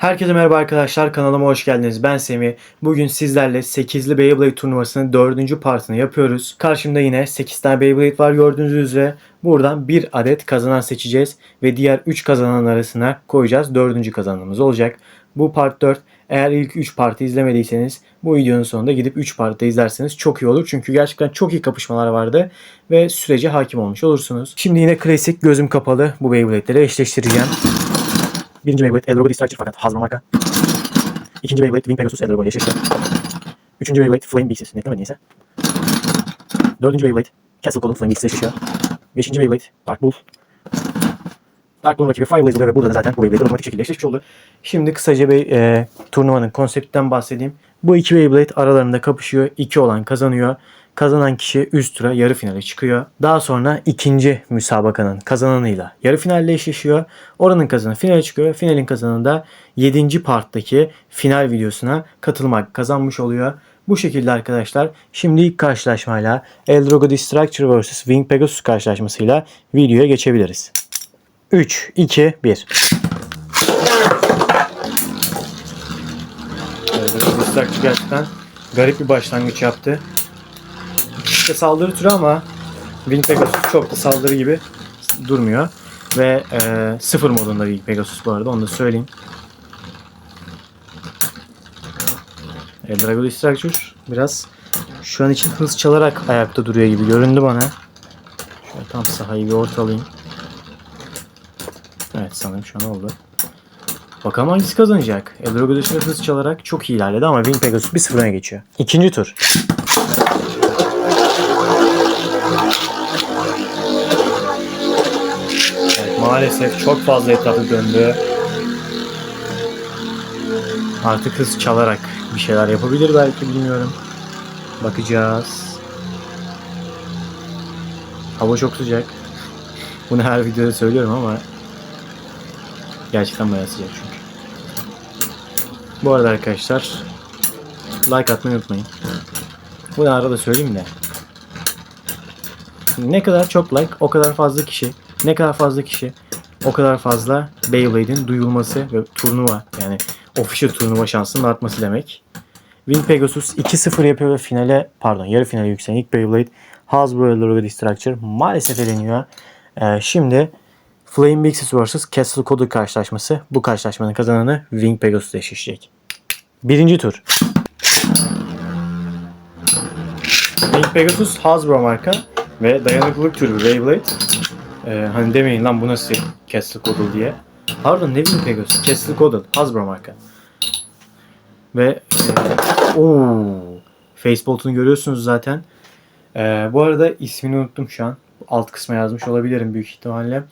Herkese merhaba arkadaşlar kanalıma hoş geldiniz. Ben Semih. Bugün sizlerle 8'li Beyblade turnuvasının 4. partını yapıyoruz. Karşımda yine 8 tane Beyblade var gördüğünüz üzere. Buradan bir adet kazanan seçeceğiz ve diğer 3 kazanan arasına koyacağız. 4. kazanımız olacak. Bu part 4. Eğer ilk 3 parti izlemediyseniz bu videonun sonunda gidip 3 parti izlerseniz çok iyi olur. Çünkü gerçekten çok iyi kapışmalar vardı ve sürece hakim olmuş olursunuz. Şimdi yine klasik gözüm kapalı bu Beyblade'leri eşleştireceğim. Birinci Beyblade Eldorado Destructor fakat Hasbro marka. İkinci Beyblade Wing Pegasus ile eşleşti. Üçüncü Beyblade Flame Beasts netlemedi neyse. Dördüncü Beyblade Castle Cold'un Flame Beasts eşleşiyor. Beşinci Beyblade Dark Bull. Dark Bull'un rakibi Fireblaze oluyor ve burada da zaten bu Beyblade otomatik şekilde eşleşmiş oldu. Şimdi kısaca bir e, turnuvanın konseptinden bahsedeyim. Bu iki Beyblade aralarında kapışıyor. İki olan kazanıyor. Kazanan kişi üst tura yarı finale çıkıyor. Daha sonra ikinci müsabakanın kazananıyla yarı finalle eşleşiyor. Oranın kazananı finale çıkıyor. Finalin kazananı da 7. parttaki final videosuna katılmak kazanmış oluyor. Bu şekilde arkadaşlar şimdi ilk karşılaşmayla Eldorado Destructor vs Wing Pegasus karşılaşmasıyla videoya geçebiliriz. 3, 2, 1. Eldorado Destructor gerçekten garip bir başlangıç yaptı. İşte saldırı türü ama Wing Pegasus çok da saldırı gibi durmuyor. Ve e, sıfır modunda Wing Pegasus bu arada onu da söyleyeyim. E, Drago Destructor biraz şu an için hız çalarak ayakta duruyor gibi göründü bana. Şöyle tam sahayı bir ortalayayım. Evet sanırım şu an oldu. Bakalım hangisi kazanacak. Eldrago dışında hız çalarak çok iyi ilerledi ama Wing Pegasus 1-0 öne geçiyor. İkinci tur. Maalesef çok fazla etrafı döndü. Artık hız çalarak bir şeyler yapabilir belki bilmiyorum. Bakacağız. Hava çok sıcak. Bunu her videoda söylüyorum ama gerçekten bayağı sıcak çünkü. Bu arada arkadaşlar like atmayı unutmayın. Bunu arada söyleyeyim de. Ne kadar çok like o kadar fazla kişi. Ne kadar fazla kişi o kadar fazla Beyblade'in duyulması ve turnuva yani official turnuva şansının artması demek. Wing Pegasus 2-0 yapıyor ve finale pardon yarı finale yükselen ilk Beyblade Hasbro Eldorado Destructor maalesef eleniyor. Ee, şimdi Flame Bixis vs Castle Coder karşılaşması. Bu karşılaşmanın kazananı Wing Pegasus eşleşecek. Birinci tur. Wing Pegasus Hasbro marka ve dayanıklılık türü Beyblade. Ee, hani demeyin lan bu nasıl Castle Coddle diye. Pardon ne Wing Pegasus? Castle Coddle. Hasbro marka. Ve e, ooo Facebolt'unu görüyorsunuz zaten. Ee, bu arada ismini unuttum şu an. Alt kısma yazmış olabilirim büyük ihtimalle.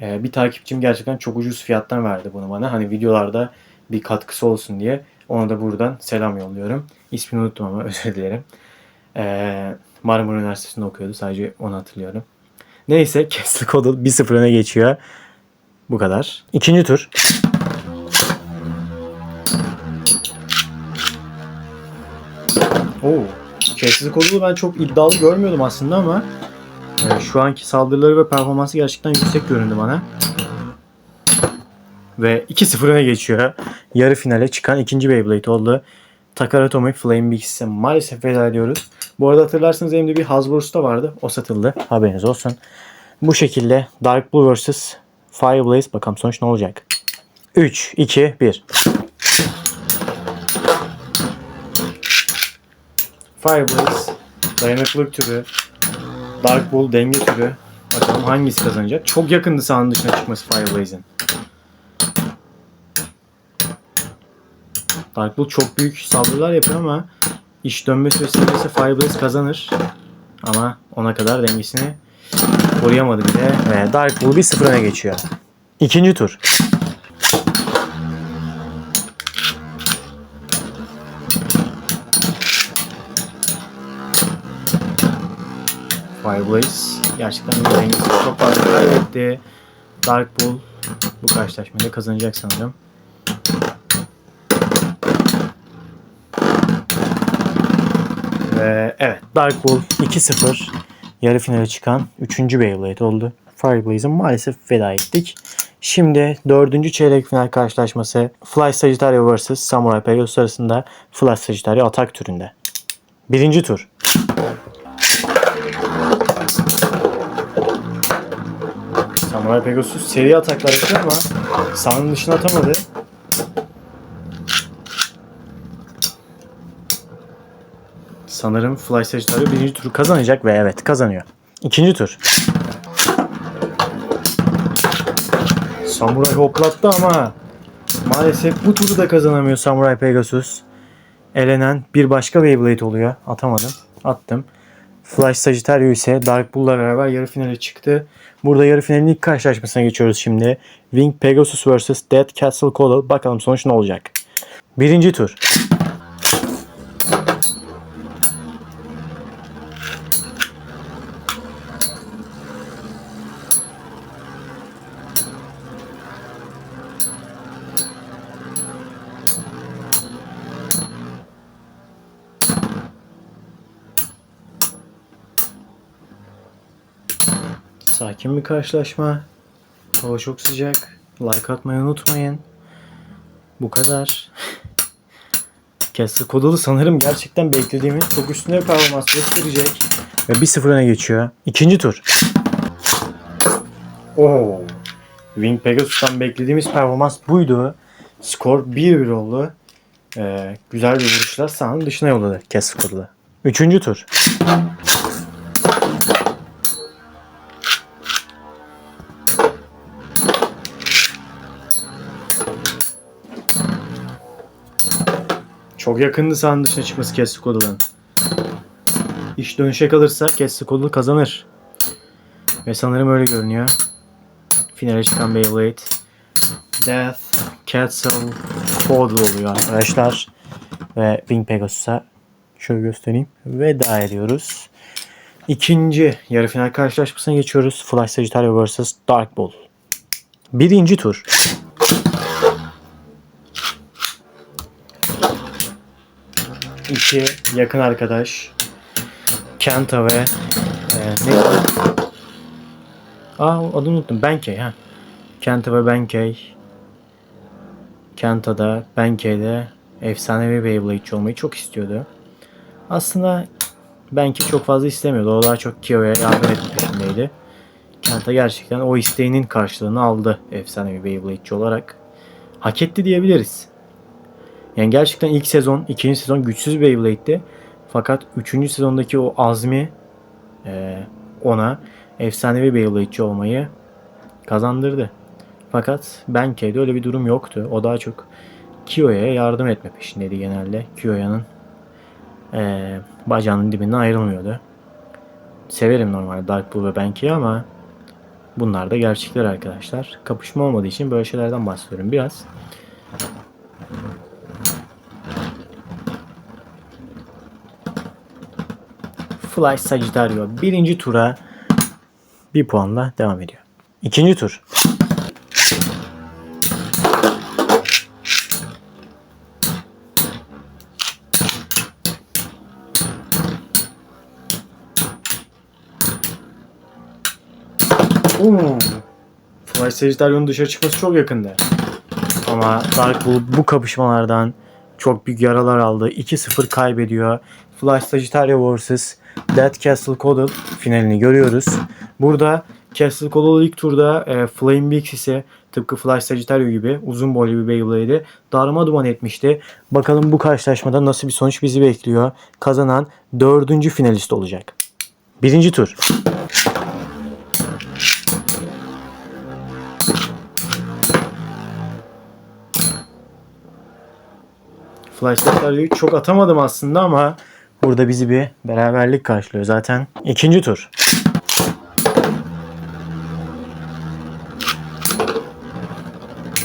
Ee, bir takipçim gerçekten çok ucuz fiyattan verdi bunu bana. Hani videolarda bir katkısı olsun diye. Ona da buradan selam yolluyorum. İsmini unuttum ama özür dilerim. Ee, Marmara Üniversitesi'nde okuyordu. Sadece onu hatırlıyorum. Neyse Castle Coddle 1-0 öne geçiyor. Bu kadar. İkinci tur. Oo. Castle Coddle'u ben çok iddialı görmüyordum aslında ama e, şu anki saldırıları ve performansı gerçekten yüksek göründü bana. Ve 2-0 öne geçiyor. Yarı finale çıkan ikinci Beyblade oldu. Takara Atomic Flame Beasts'e maalesef veda ediyoruz. Bu arada hatırlarsanız elimde bir Hasbro'sta vardı. O satıldı. Haberiniz olsun. Bu şekilde Dark Blue vs. Fireblaze. Bakalım sonuç ne olacak. 3, 2, 1. Fireblaze. Dayanıklılık türü. Dark Bull denge türü. Bakalım hangisi kazanacak. Çok yakındı sahanın dışına çıkması Fireblaze'in. Dark Bull çok büyük saldırılar yapıyor ama iş dönmesi vesilesiyle Fireblaze kazanır. Ama ona kadar dengesini koruyamadı bile ve Dark Bull 1-0 öne geçiyor. İkinci tur. Fireblaze gerçekten bir dengesi çok fazla kaybetti. Dark Bull bu karşılaşmayı da kazanacak sanırım. Ve evet Dark Bull 2-0 yarı finale çıkan 3. Beyblade oldu. Fireblaze'e maalesef veda ettik. Şimdi dördüncü çeyrek final karşılaşması Fly Sagittario vs Samurai Pegasus arasında Fly Sagittario atak türünde. Birinci tur. Samurai Pegasus seri ataklar yapıyor ama sahanın dışına atamadı. Sanırım Fly Sagittario birinci turu kazanacak ve evet kazanıyor. İkinci tur. Samuray hoplattı ama maalesef bu turu da kazanamıyor Samurai Pegasus. Elenen bir başka Beyblade oluyor. Atamadım. Attım. Flash Sagittario ise Dark Bull'la beraber yarı finale çıktı. Burada yarı finalin ilk karşılaşmasına geçiyoruz şimdi. Wing Pegasus vs Dead Castle Coddle. Bakalım sonuç ne olacak. Birinci tur. Sakin bir karşılaşma. Hava çok sıcak. Like atmayı unutmayın. Bu kadar. Castle Kodalı sanırım gerçekten beklediğimin çok üstünde bir performans gösterecek. Ve 1-0 öne geçiyor. İkinci tur. Oo. Wing Pegasus'tan beklediğimiz performans buydu. Skor 1-1 oldu. Ee, güzel bir vuruşla sahanın dışına yolladı Castle Kodalı. Üçüncü tur. Çok yakındı sahanın dışına çıkması Kessikodalı'nın. İş dönüşe kalırsa Kessikodalı kazanır. Ve sanırım öyle görünüyor. Finale çıkan Beyblade. Death, Castle, Coddle oluyor arkadaşlar. Ve Wing Pegasus'a şöyle göstereyim. Veda ediyoruz. İkinci yarı final karşılaşmasına geçiyoruz. Flash Sagittario vs Dark Bull. Birinci tur. İki yakın arkadaş Kenta ve e, ne Aa adını unuttum. Benkei ha. Kenta ve Benkei Kenta'da Benkei'de efsanevi Beyblade'ci olmayı çok istiyordu. Aslında Benkei çok fazla istemiyordu. O daha çok Kyo'ya yardım etme peşindeydi. Kenta gerçekten o isteğinin karşılığını aldı efsanevi Beyblade'ci olarak. Hak etti diyebiliriz. Yani gerçekten ilk sezon, ikinci sezon güçsüz Beyblade'di. Fakat üçüncü sezondaki o azmi e, ona efsanevi Beyblade'ci olmayı kazandırdı. Fakat Benkei'de öyle bir durum yoktu. O daha çok Kiyo'ya yardım etme peşindeydi genelde. Kiyo'yanın e, bacağının dibinden ayrılmıyordu. Severim normalde Dark Bull ve Benkei'yi ama bunlar da gerçekler arkadaşlar. Kapışma olmadığı için böyle şeylerden bahsediyorum biraz. Fly Sagittario birinci tura bir puanla devam ediyor. İkinci tur. Oo. Fly Sagittario'nun dışarı çıkması çok yakındı. Ama Dark Bull bu kapışmalardan çok büyük yaralar aldı. 2-0 kaybediyor. Flash Sagittario vs. Dead Castle Coddle finalini görüyoruz. Burada Castle Coddle ilk turda e, Flame Beaks ise tıpkı Flash Sagittario gibi uzun boylu bir Beyblade'i darma duman etmişti. Bakalım bu karşılaşmada nasıl bir sonuç bizi bekliyor. Kazanan dördüncü finalist olacak. Birinci tur. Flashlight'ları çok atamadım aslında ama burada bizi bir beraberlik karşılıyor zaten. İkinci tur.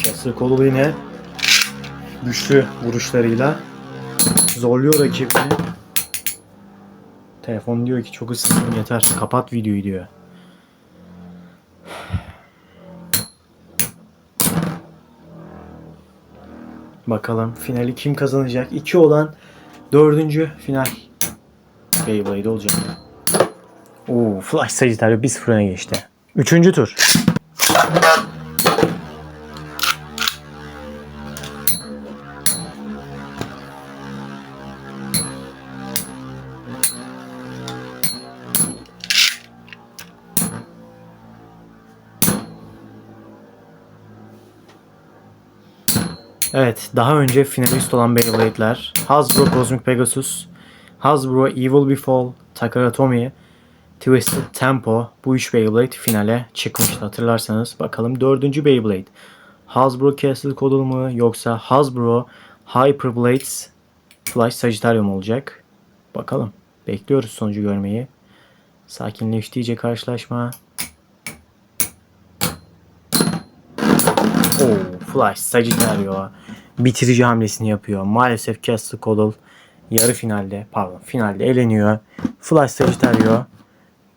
Castle kolu yine güçlü vuruşlarıyla zorluyor rakibini. Telefon diyor ki çok ısındın yeter kapat videoyu diyor. Bakalım finali kim kazanacak? 2 olan dördüncü final Beyblade olacak. Oo, Flash Sagittario 1-0 öne geçti. Üçüncü tur. Evet, daha önce finalist olan Beyblade'ler Hasbro Cosmic Pegasus, Hasbro Evil Befall, Takara Tomy, Twisted Tempo bu üç Beyblade finale çıkmıştı hatırlarsanız. Bakalım dördüncü Beyblade. Hasbro Castle Codal mı yoksa Hasbro Hyper Blades Flash Sagittarium olacak? Bakalım. Bekliyoruz sonucu görmeyi. Sakinleşti iyice karşılaşma. Oo, Flash Sagittario bitirici hamlesini yapıyor. Maalesef Castle Codal yarı finalde pardon finalde eleniyor. Flash Sagittario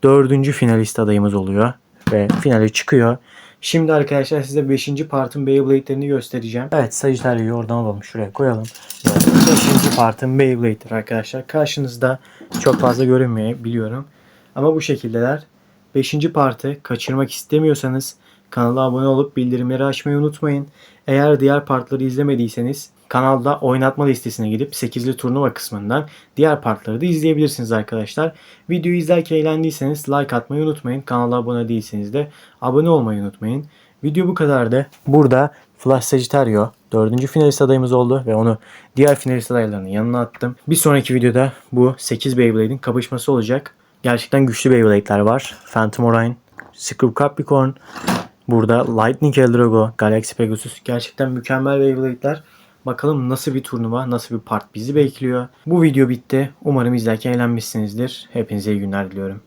dördüncü finalist adayımız oluyor ve finale çıkıyor. Şimdi arkadaşlar size 5. partın Beyblade'lerini göstereceğim. Evet Sagittario'yu oradan alalım şuraya koyalım. 5. partın Beyblade'leri arkadaşlar. Karşınızda çok fazla görünmüyor biliyorum. Ama bu şekildeler. 5. partı kaçırmak istemiyorsanız kanala abone olup bildirimleri açmayı unutmayın. Eğer diğer partları izlemediyseniz kanalda oynatma listesine gidip 8'li turnuva kısmından diğer partları da izleyebilirsiniz arkadaşlar. Videoyu izlerken eğlendiyseniz like atmayı unutmayın. Kanala abone değilseniz de abone olmayı unutmayın. Video bu kadardı. Burada Flash Sagittario 4. finalist adayımız oldu ve onu diğer finalist adaylarının yanına attım. Bir sonraki videoda bu 8 Beyblade'in kapışması olacak. Gerçekten güçlü Beyblade'ler var. Phantom Orion, Screw Capricorn, Burada Lightning Eldrago, Galaxy Pegasus gerçekten mükemmel Beyblade'ler. Bakalım nasıl bir turnuva, nasıl bir part bizi bekliyor. Bu video bitti. Umarım izlerken eğlenmişsinizdir. Hepinize iyi günler diliyorum.